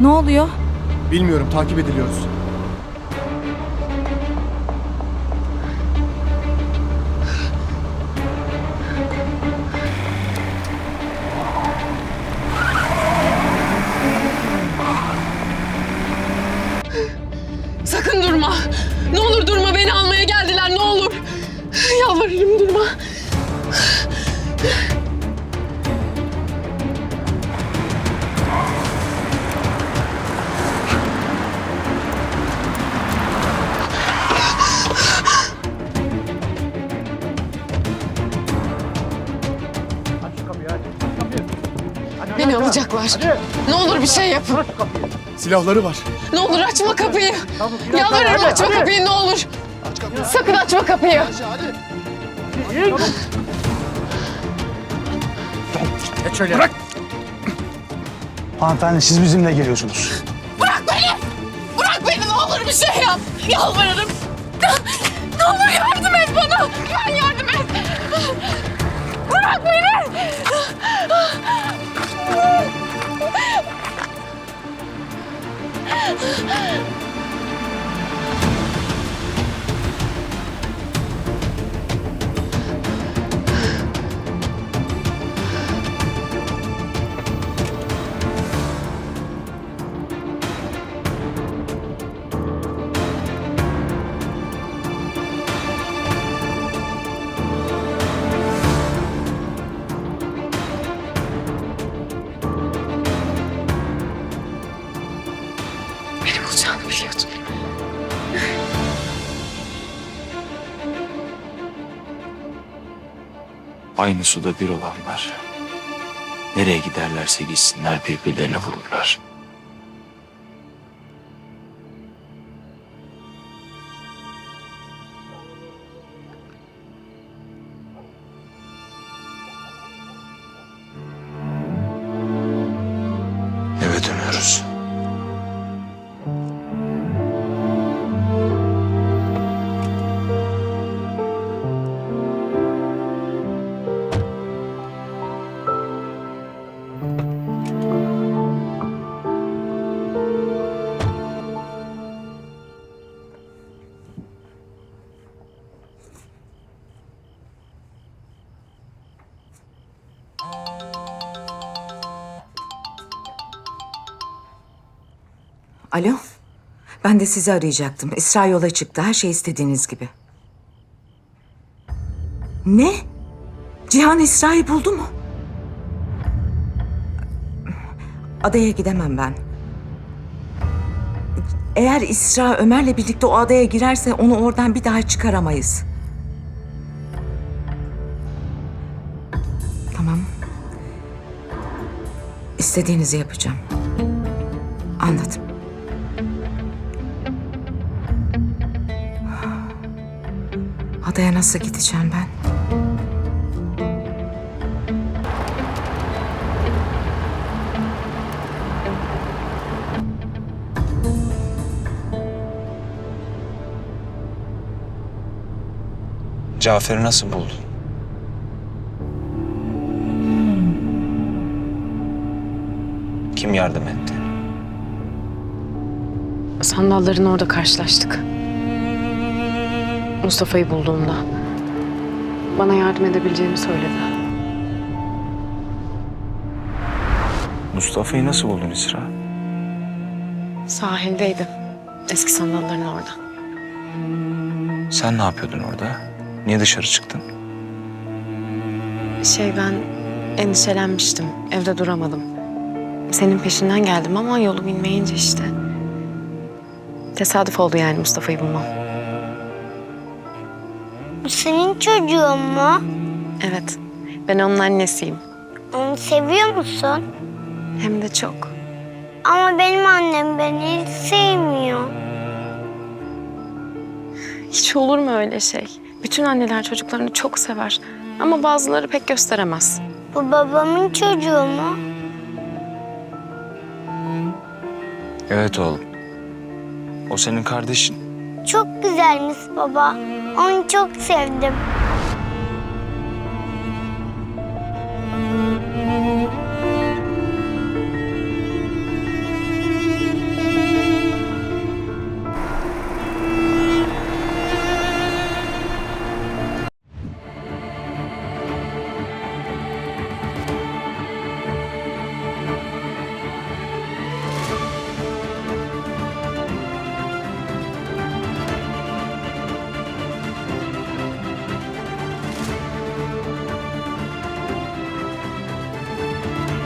Ne oluyor? Bilmiyorum takip ediliyoruz. Beni alacaklar. Ne olur bir şey yapın. Silahları var. Ne olur açma kapıyı. Yalvarırım açma kapıyı ne olur. Sakın açma kapıyı. Geç şöyle. Bırak. Hanımefendi siz bizimle geliyorsunuz. Bırak beni. Bırak beni ne olur bir şey yap. Yalvarırım. Ne olur yardım et bana. Ben yardım et. Bırak beni. Beni bulacağını biliyordum. Aynı suda bir olanlar. Nereye giderlerse gitsinler birbirlerine vururlar. Alo. Ben de sizi arayacaktım. İsra yola çıktı. Her şey istediğiniz gibi. Ne? Cihan İsra'yı buldu mu? Adaya gidemem ben. Eğer İsra Ömer'le birlikte o adaya girerse onu oradan bir daha çıkaramayız. Tamam. İstediğinizi yapacağım. Anladım. Adaya nasıl gideceğim ben? Cafer'i nasıl buldun? Kim yardım etti? Sandalların orada karşılaştık. Mustafa'yı bulduğumda. Bana yardım edebileceğini söyledi. Mustafa'yı nasıl buldun İsra? Sahildeydi. Eski sandalların orada. Sen ne yapıyordun orada? Niye dışarı çıktın? Şey ben endişelenmiştim. Evde duramadım. Senin peşinden geldim ama yolu bilmeyince işte. Tesadüf oldu yani Mustafa'yı bulmam. Bu senin çocuğun mu? Evet. Ben onun annesiyim. Onu seviyor musun? Hem de çok. Ama benim annem beni hiç sevmiyor. Hiç olur mu öyle şey? Bütün anneler çocuklarını çok sever. Ama bazıları pek gösteremez. Bu babamın çocuğu mu? Evet oğlum. O senin kardeşin. Çok güzelmiş baba. Onu çok sevdim.